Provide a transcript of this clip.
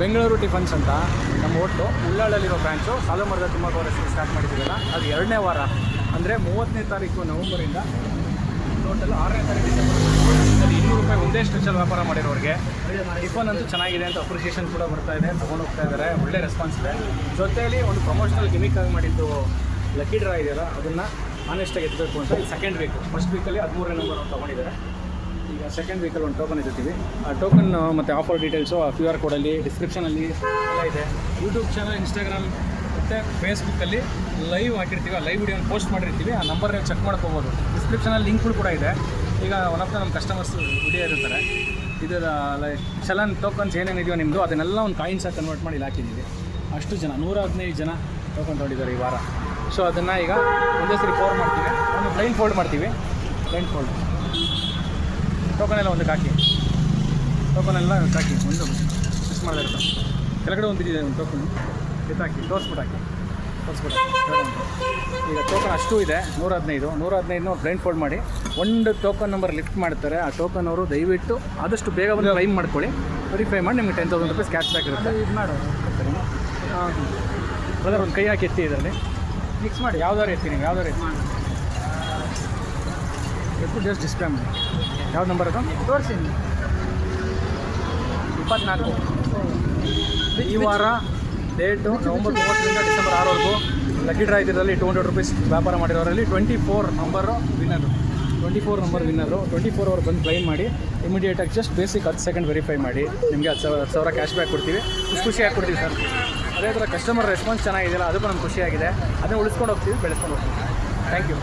Bengaluru tiffins ಅಂತ ನಮ್ಮ hotel. ಉಳ್ಳಾಳಲ್ಲಿರೋ branch ಸಾಲುಮರದ ತುಮಕೂರು ರಸ್ತೆ ಸ್ಟಾರ್ಟ್ ಮಾಡಿದ್ದೀವಲ್ಲ, ಅದು ಎರಡನೇ ವಾರ. ಅಂದರೆ ಮೂವತ್ತನೇ ತಾರೀಕು ನವಂಬರಿಂದ ಟೋಟಲ್ ಆರನೇ ತಾರೀಕು ಇನ್ನೂರು ರೂಪಾಯಿ ಒಂದೇ ಸ್ಟ್ರೆಚಲ್ಲಿ ವ್ಯಾಪಾರ ಮಾಡಿರೋರಿಗೆ. ಟಿಫನ್ ಅಂತೂ ಚೆನ್ನಾಗಿದೆ ಅಂತ ಅಪ್ರಿಷಿಯೇಷನ್ ಕೂಡ ಬರ್ತಾ ಇದೆ. ತೊಗೊಂಡು ಇದ್ದಾರೆ ಒಳ್ಳೆ ರೆಸ್ಪಾನ್ಸ್ ಇದೆ. ಜೊತೆಯಲ್ಲಿ ಒಂದು ಪ್ರಮೋಷನಲ್ ಗಿಮಿಕ್ ಆಗಿ ಮಾಡಿದ್ದು ಲಕ್ಕಿ ಡ್ರಾ ಇದೆಯಲ್ಲ, ಅದನ್ನು ಆನೆಸ್ಟಾಗಿ ಎತ್ತಬೇಕು ಅಂತ ಸೆಕೆಂಡ್ ವೀಕ್ ಫಸ್ಟ್ ವೀಕಲ್ಲಿ ಹದಿಮೂರನೇ ನಂಬರ್ ತೊಗೊಂಡಿದ್ದಾರೆ. ಈಗ ಸೆಕೆಂಡ್ ವೀಕಲ್ಲಿ ಒಂದು ಟೋಕನ್ ಇಟ್ಟಿದ್ದೀವಿ. ಆ ಟೋಕನ್ ಮತ್ತು ಆಫರ್ ಡೀಟೇಲ್ಸು ಆ ಕ್ಯೂ ಆರ್ ಕೋಡಲ್ಲಿ ಡಿಸ್ಕ್ರಿಪ್ಷನಲ್ಲಿ ಎಲ್ಲ ಇದೆ. ಯೂಟ್ಯೂಬ್ ಚಾನಲ್ ಇನ್ಸ್ಟಾಗ್ರಾಮ್ ಮತ್ತು ಫೇಸ್ಬುಕ್ಕಲ್ಲಿ ಲೈವ್ ಹಾಕಿರ್ತೀವಿ. ಆ ಲೈವ್ ವಿಡಿಯೋನ ಪೋಸ್ಟ್ ಮಾಡಿರ್ತೀವಿ. ಆ ನಂಬರ್ ನೀವು ಚೆಕ್ ಮಾಡ್ಕೋಬೋದು ಡಿಸ್ಕ್ರಿಪ್ಷನಲ್ಲಿ ಲಿಂಕ್ಗಳು ಕೂಡ ಇದೆ. ಈಗ ಒನ್ ಆಫ್ ದ ನಮ್ಮ ಕಸ್ಟಮರ್ಸ್ ವಿಡಿಯೋ ಇರ್ತಾರೆ ಇದರ ಲೈಕ್ ಚಲನ್ ಟೋಕನ್ಸ್ ಏನೇನಿದೆಯೋ ನಿಮ್ಮದು ಅದನ್ನೆಲ್ಲ ಒಂದು ಕಾಯಿನ್ಸಾಗಿ ಕನ್ವರ್ಟ್ ಮಾಡಿ ಹಾಕಿದ್ದೀವಿ ಅಷ್ಟು ಜನ, ನೂರ ಹದಿನೈದು ಜನ ಟೋಕನ್ ತೊಗೊಂಡಿದ್ದಾರೆ ಈ ವಾರ. ಸೊ ಅದನ್ನು ಈಗ ಒಂದೇ ಸರಿ ಫೋರ್ ಮಾಡ್ತೀವಿ. ಒಂದು ಬ್ಲೈಂಡ್ ಫೋಲ್ಡ್ ಮಾಡ್ತೀವಿ. ಬ್ಲೈಂಡ್ ಫೋಲ್ಡ್ ಟೋಕನ್ ಎಲ್ಲ ಒಂದಕ್ಕೆ ಹಾಕಿ ಟೋಕನ್ ಎಲ್ಲ ಹಾಕಿ ಒಂದು ಮಿಸ್ ಮಾಡಿದ್ರೆ ಕೆಳಗಡೆ ಒಂದು ಇದೆ ಒಂದು ಟೋಕನ್. ಎತ್ತಾಕಿ ತೋರಿಸ್ಬಿಟ್ಟು ಹಾಕಿ. ತೋರಿಸ್ಬಿಟ್ಟು ಈಗ ಟೋಕನ್ ಅಷ್ಟು ಇದೆ ನೂರ ಹದಿನೈದು ನೂರ ಹದಿನೈದು ಬ್ಲೈಂಡ್ ಫೋಲ್ಡ್ ಮಾಡಿ ಒಂದು ಟೋಕನ್ ನಂಬರ್ ಲಿಫ್ಟ್ ಮಾಡ್ತಾರೆ. ಆ ಟೋಕನ್ ಅವರು ದಯವಿಟ್ಟು ಆದಷ್ಟು ಬೇಗ ಬಂದು ಕ್ಲೈಮ್ ಮಾಡ್ಕೊಳ್ಳಿ. ವೆರಿಫೈ ಮಾಡಿ ನಿಮಗೆ ten thousand rupees cash back ಇರುತ್ತೆ. ಇದು ಮಾಡು. ಹಾಂ ಬ್ರದರ್ ಒಂದು ಕೈ ಹಾಕಿ ಎತ್ತಿ ಇದರಲ್ಲಿ. ಮಿಕ್ಸ್ ಮಾಡಿ. ಯಾವ್ದಾರು ಎತ್ತಿ ನೀವು ಯಾವ್ದಾರು ಎತ್ತಿ. ಎತ್ತು ಜಸ್ಟ್ ಡಿಸ್ಪ್ಲೇ ಮಾಡಿ. ಯಾವ ನಂಬರ್ ಅದು? ತೋರಿಸಿ ಇಪ್ಪತ್ನಾಲ್ಕು. ಈ ವಾರ ಡೇಟು ನವಂಬರ್ ಮೂವತ್ತರಿಂದ ಡಿಸೆಂಬರ್ ಆರವರೆಗೂ ಲಕ್ಕಿ ಡ್ರಾ ಇದರಲ್ಲಿ ಟೂ ಹಂಡ್ರೆಡ್ ರುಪೀಸ್ ವ್ಯಾಪಾರ ಮಾಡಿರೋರಲ್ಲಿ twenty four number winner twenty four number winner twenty four hour ಬಂದು ಕ್ಲೈಮ್ ಮಾಡಿ ಇಮಿಡಿಯೇಟಾಗಿ ಜಸ್ಟ್ ಬೇಸಿಕ್ ಹತ್ತು ಸೆಕೆಂಡ್ ವೆರಿಫೈ ಮಾಡಿ ನಿಮಗೆ ಹತ್ತು ಸಾವಿರ ಹತ್ತು ಸಾವಿರ ಕ್ಯಾಶ್ ಬ್ಯಾಕ್ ಕೊಡ್ತೀವಿ. ಖುಷಿ ಖುಷಿಯಾಗಿ ಕೊಡ್ತೀವಿ ಸರ್. ಅದೇ ಥರ ಕಸ್ಟಮರ್ ರೆಸ್ಪಾನ್ಸ್ ಚೆನ್ನಾಗಿದೆಯಲ್ಲ ಅದಕ್ಕೂ ನಮ್ಗೆ ಖುಷಿಯಾಗಿದೆ ಅದನ್ನು ಉಳಿಸ್ಕೊಂಡು ಹೋಗ್ತೀವಿ ಬೆಳೆಸ್ಕೊಂಡು ಹೋಗ್ತೀವಿ. Thank you